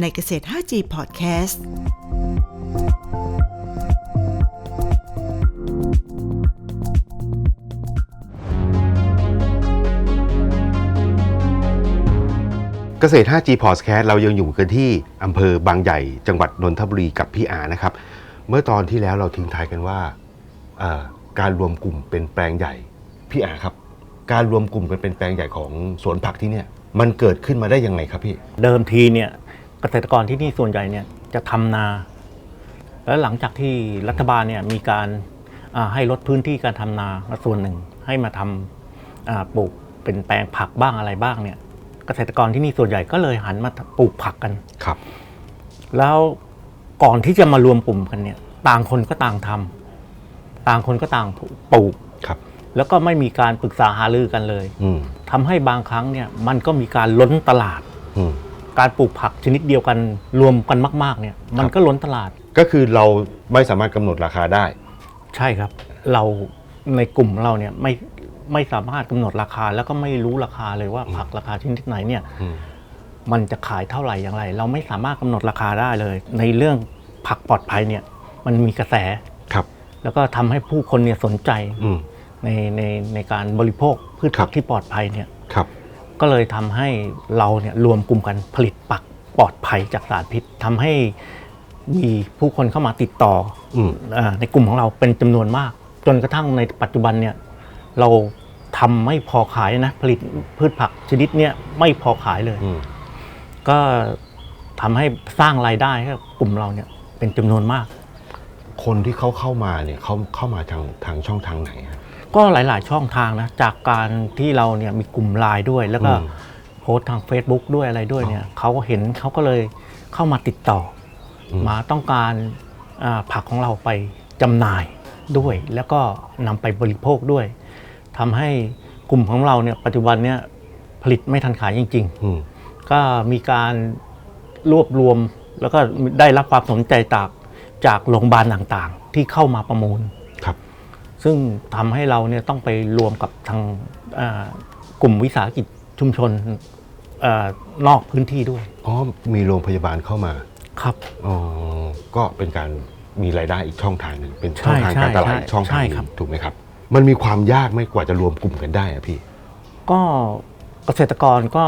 ในเกษตร 5G Podcast เกษตร 5G Podcast เรายังอยู่กันที่อำเภอบางใหญ่ จังหวัดนนทบุรีกับพี่อานะครับ เมื่อตอนที่แล้วเราทิ้งท้ายกันว่าเอ่อการรวมกลุ่มเป็นแปลงใหญ่ พี่อาครับ การรวมกลุ่มกันเป็นแปลงใหญ่ของสวนผักที่เนี่ย มันเกิดขึ้นมาได้ยังไงครับพี่ เดิมทีเนี่ย เกษตรกรที่นี่ส่วนใหญ่เนี่ยจะทำนา แล้วหลังจากที่รัฐบาลเนี่ยมีการอ่าให้ลดพื้นที่การทำนาส่วนหนึ่ง ให้มาทำอ่าปลูกเป็นแปลงผักบ้างอะไรบ้างเนี่ยเกษตรกรที่นี่ส่วนใหญ่ก็เลยหันมาปลูกผักกันครับ แล้วก่อนที่จะมารวมกลุ่มกันเนี่ย ต่างคนก็ต่างทำต่างคนก็ต่างปลูกครับ แล้วก็ไม่มีการปรึกษาหารือกันเลย อืมทำให้บางครั้งเนี่ย มันก็มีการล้นตลาด อืม การปลูกผักชนิดเดียวกันรวมกันมาก ๆ เนี่ย มันก็ล้นตลาดก็คือเราไม่สามารถกำหนดราคาได้ ใช่ครับ เราในกลุ่มเราเนี่ยไม่ไม่สามารถกำหนดราคาแล้วก็ไม่รู้ราคาเลยว่าผักราคาชนิดไหนเนี่ย อืม มันจะขายเท่าไหร่อย่างไร เราไม่สามารถกำหนดราคาได้เลย ในเรื่องผักปลอดภัยเนี่ย มันมีกระแส ครับ แล้วก็ทำให้ผู้คนเนี่ยสนใจอืม ในในในการบริโภคพืชครัผับกที่ปลอดภัยเนี่ย ครับ ก็เลยทำให้เราเนี่ยรวมกลุ่มกันผลิตปักปลอดภัยจากสารพิษทำให้มีผู้คนเข้ามาติดต่ออืมอาในกลุ่มของเราเป็นจำนวนมาก จนกระทั่งในปัจจุบันเนี่ยเราทำไม่พอขายนะผลิตพืชผักชนิดเนี้ยไม่พอขายเลยอืมก็ทำให้สร้างรายได้ให้กับกลุ่มเราเนี่ยเป็นจำนวนมาก คนที่เขาเข้ามาเนี่ยเขาเข้ามาทางทางช่องทางไหนฮะ ก็หลาย ๆ ช่องทางนะ จากการที่เราเนี่ยมีกลุ่มไลน์ด้วย แล้วก็อืม โพสต์ทาง Facebook ด้วยอะไรด้วยเนี่ยเขาก็เห็นเขาก็เลยเข้ามาติดต่ออมมาต้องการอ่าผักของเราไปจำหน่ายด้วย แล้วก็นำไปบริโภคด้วยทำให้กลุ่มของเราเนี่ยปัจจุบันเนี่ยผลิตไม่ทันขายจริงอืมๆก็มีการรวบรวมแล้วก็ได้รับความสนใจจากจากโรงพยาบาลต่างๆ ที่เข้ามาประมูลครับ ซึ่งทำให้เราเนี่ยต้องไปรวมกับทางอ่ากลุ่มวิสาหกิจชุมชนเออนอกพื้นที่ด้วยอ๋อมีโรงพยาบาลเข้ามาครับอ๋อก็เป็นการมีรายได้อีกช่องทางหนึ่งเป็นช่องทางใช่การตลาดใช่อีกช่องทางหใช่นึ่งครับถูกไหมครับ มันมีความยากไหม่กว่าจะรวมกลุ่มกันได้อะพี่ ก็เกษตรกรก็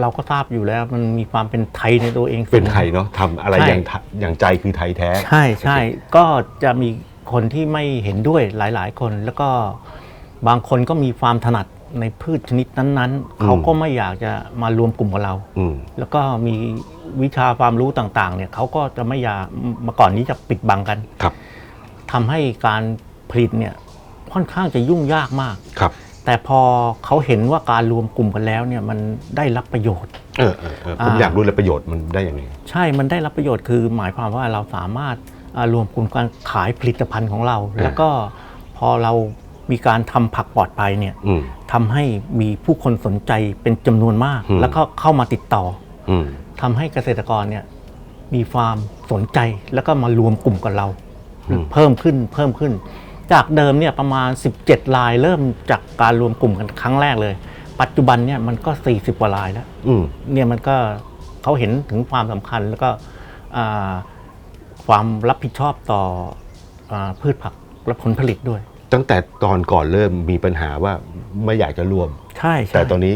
เราก็ทราบอยู่แล้วมันมีความเป็นไทยในตัวเองสูงเป็นไทยเนาะทำอะไรใช่อย่างทะอย่างใจคือไทยแท้ ใช่ใช่ก็จะมี คนที่ไม่เห็นด้วยหลาย ๆ คน แล้วก็บางคนก็มีความถนัดในพืชชนิดนั้นๆ เขาก็ไม่อยากจะมารวมกลุ่มกับเรา อืม แล้วก็มีวิชาความรู้ต่าง ๆ เนี่ยเขาก็จะไม่อยากเมาก่อนนี้จะปิดบังกันครับ ทำให้การผลิตเนี่ยค่อนข้างจะยุ่งยากมาก ครับ แต่พอเขาเห็นว่าการรวมกลุ่มกันแล้วเนี่ยมันได้รับประโยชน์ เออเออเออผมอ่า อยากรู้เลยประโยชน์มันได้ยังไง ใช่มันได้รับประโยชน์คือหมายความว่าเราสามารถอ่า รวมกลุ่มการขายผลิตภัณฑ์ของเรา แล้วก็พอเรามีการทำผักปลอดภัยเนี่ยอืมทำให้มีผู้คนสนใจเป็นจำนวนมากอืมแล้วก็เข้ามาติดต่ออืมทำให้เกษตรกรเนี่ยมีความสนใจแล้วก็มารวมกลุ่มกับเราอืมเพิ่มขึ้นเพิ่มขึ้น จากเดิมเนี่ยประมาณ 17 ลายเริ่มจากการรวมกลุ่มกันครั้งแรกเลย ปัจจุบันเนี่ยมันก็ 40กว่าลายแล้วอืมเนี่ยมันก็เขาเห็นถึงความสำคัญแล้วก็อ่า ความรับผิดชอบต่ออาพืชผักและผลผลิตด้วย ตั้งแต่ตอนก่อนเริ่มมีปัญหาว่าไม่อยากจะรวม ใช่ใช่แต่ตอนนี้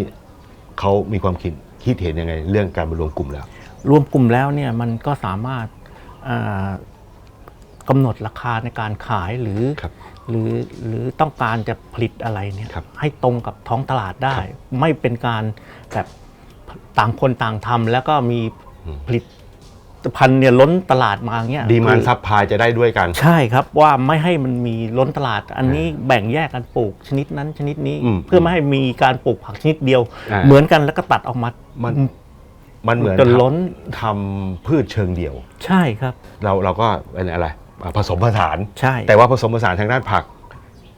เขามีความคิดคิดเห็นยังไง เรื่องการมารวมกลุ่มแล้ว รวมกลุ่มแล้วเนี่ยมันก็สามารถอ่ากำหนดราคาในการขายหรือครับหรือหรือต้องการจะผลิตอะไรเนี่ยครับให้ตรงกับท้องตลาดได้ครับไม่เป็นการแบบต่างคนต่างทำแล้วก็มีอืม ผลิต ภัณฑ์เนี่ยล้นตลาดมาเงี้ยดีมันคือซับพายจะได้ด้วยกัน ใช่ครับว่าไม่ให้มันมีล้นตลาด อันนี้แบ่งแยกกันปลูกชนิดนั้นชนิดนี้ อืมเพื่อไม่ให้มีการปลูกผักชนิดเดียว อ่า เหมือนกันแล้วก็ตัดออกมามันมันเหมือนจนล้นทำพืชเชิงเดี่ยว ใช่ครับ เราเราก็เป็นอะไรอ่าผสมผสาน ใช่ แต่ว่าผสมผสานทางด้านผัก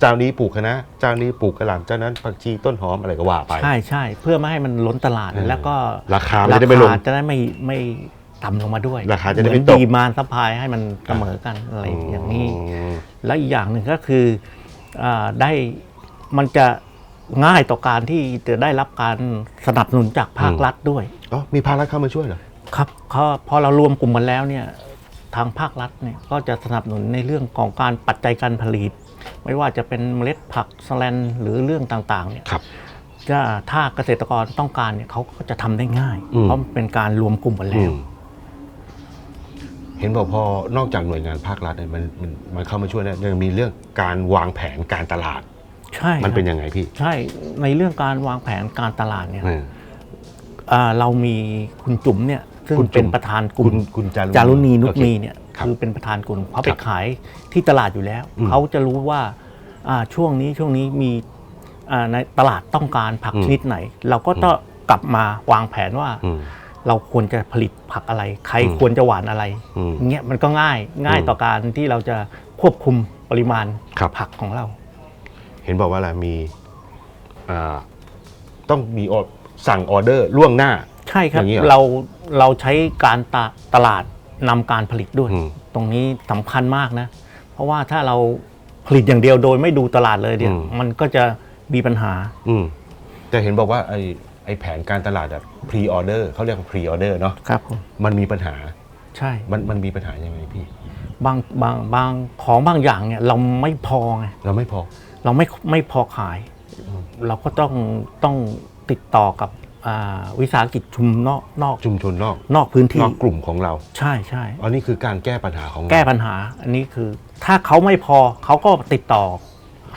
เจ้านี้ปลูกคะนะเจ้านี้ปลูกกระหล่ำเจ้านั้นผักชีต้นหอมอะไรก็ว่าไป ใช่ใช่เพื่อไม่ให้มันล้นตลาดเออแล้วก็ราคามันจะได้ไม่ลง ราคาจะได้ไม่ไม่ ต่ำลงมาด้วยราคาจะได้ไม่เหมือนตกดีมานซัพพลายให้มันเสมอกันอะไรอย่างนี้มแล้วอีกอย่างหนึ่งก็คืออาได้มันจะง่ายต่อการที่จะได้รับการสนับสนุนจากภาครัฐด้วยอ๋อมีภาครัฐเข้ามาช่วยเหรอครับเขาพอเรารวมกลุ่มกันแล้วเนี่ยทางภาครัฐเนี่ยก็จะสนับสนุนในเรื่องของการปัจจัยการผลิต ไม่ว่าจะเป็นเมล็ดผักสแลนหรือเรื่องต่างๆเนี่ยครับจะถ้าเกษตรกรต้องการเนี่ยเขาก็จะทำได้ง่ายอืมเพราะมันเป็นการรวมกลุ่มกันอืแล้วม เห็นบอกพอนอกจากหน่วยงานภาครัฐเนี่ยมันมันมันเข้ามาช่วยแล้วยังมีเรื่องการวางแผนการตลาด ใช่มันเป็นครับยังไงพี่ ใช่ในเรื่องการวางแผนการตลาดเนี่ยเอออ่าเรามีคุณจุ๋มเนี่ยซึ่งคุณจุ๋มเป็นประธานกคุลุ่ณมคุณจารุจารุณีนุชโอเคมีเนี่ยครับคือเป็นประธานกลุ่มเขาไปครับขายที่ตลาดอยู่แล้ว อืมเขาจะรู้ว่าอ่าช่วงนี้ช่วงนี้มีอ่าในตลาดต้องการผักอืมชนิดไหน เราก็ต้องกลับมาวางแผนว่า อืม เราควรจะผลิตผักอะไร ใครอืมควรจะหวานอะไรอืมเงี้ยมันก็ง่ายง่ายอืมต่อการที่เราจะควบคุมปริมาณครับผักของเรา เห็นบอกว่าอะไรมีอ่าต้องมีออสั่งออเดอร์ล่วงหน้า ใช่ครับอย่างนี้เหรอเราเราใช้การตะตลาดนำการผลิตด้วยอืมตรงนี้สำคัญมากนะ เพราะว่าถ้าเราผลิตอย่างเดียวโดยไม่ดูตลาดเลยเนี่ยอืมมันก็จะมีปัญหาอืมแต่เห็นบอกว่าไอ้ ไอ้แผนการตลาดอะพรีออเดอร์เขาเรียกว่าพรีออเดอร์เนาะครับผมมันมีปัญหาใช่ มันมันมีปัญหายังไงพี่ บางบางบางของบางอย่างเนี่ยเราไม่พอไงเราไม่พอ เราไม่ไม่พอขาย เราก็ต้องต้องติดต่อกับอ่าวิสาหกิจชุมนอกนอกชุมชนนอกนอกพื้นที่นอกกลุ่มของเรา ใช่ใช่อันนี้คือการแก้ปัญหาของเราแก้ปัญหา อันนี้คือถ้าเขาไม่พอเขาก็ติดต่อ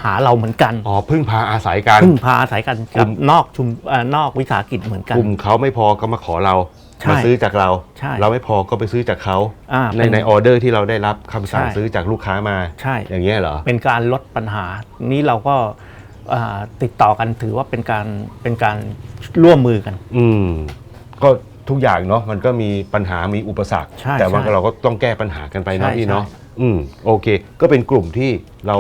หาเราเหมือนกันอ๋อพึ่งพาอาศัยกัน พึ่งพาอาศัยกันกลุ่กับมนอกชุมเอ่อนอกวิสาหกิจเหมือนกัน กลุ่มเขาไม่พอก็มาขอเรา ใช่มาซื้อจากเรา ใช่เราไม่พอก็ไปซื้อจากเขาอ่าในเป็นในออเดอร์ที่เราได้รับคำสั่งใช่ซื้อจากลูกค้ามาใช่ อย่างเงี้ยเหรอ เป็นการลดปัญหา นี้เราก็อ่าติดต่อกันถือว่าเป็นการเป็นการร่วมมือกัน อืม ก็ทุกอย่างเนาะมันก็มีปัญหามีอุปสรรค ใช่แต่ว่าใช่เราก็ต้องแก้ปัญหากันไปเนาะใช่พี่เนาะใช่ อืมโอเค ก็เป็นกลุ่มที่เรา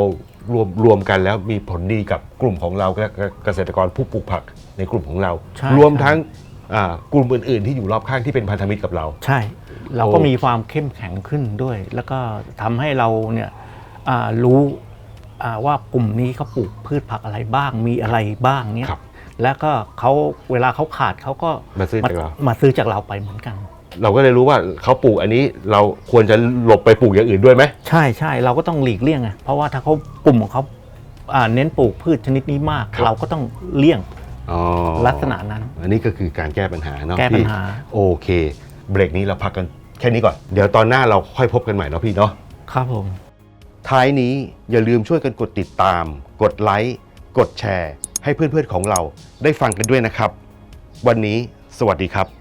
รวมรวมกันแล้วมีผลดีกับกลุ่มของเราและเกษตรกรผู้ปลูกผักในกลุ่มของเรา ใช่รวมใช่ทั้งอ่ากลุ่มอื่น ๆ ที่อยู่รอบข้างที่เป็นพันธมิตรกับเรา ใช่ เราก็โอ้ มีความเข้มแข็งขึ้นด้วย แล้วก็ทำให้เราเนี่ยอ่ารู้อ่าว่ากลุ่มนี้เขาปลูกพืชผักอะไรบ้าง มีอะไรบ้างเนี่ย ครับ แล้วก็เขาเวลาเขาขาดเขาก็มาซื้อจากเรา มาซื้อจากเราไปเหมือนกัน เราก็เลยรู้ว่าเขาปลูกอันนี้เราควรจะหลบไปปลูกอย่างอื่นด้วยไหมใช่ใช่เราก็ต้องหลีกเลี่ยงไงเพราะว่าถ้าเขากลุ่มของเขาอ่าเน้นปลูกพืชชนิดนี้มาก เราก็ต้องเลี่ยงอ๋อลักษณะนั้น อันนี้ก็คือการแก้ปัญหาเนาะแก้ปัญหา พี่โอเค เบรกนี้เราพักกันแค่นี้ก่อน เดี๋ยวตอนหน้าเราค่อยพบกันใหม่เนาะพี่เนาะ ครับผม ท้ายนี้อย่าลืมช่วยกันกดติดตาม กดไลค์ กดแชร์ ให้เพื่อนๆของเราได้ฟังกันด้วยนะครับ วันนี้สวัสดีครับ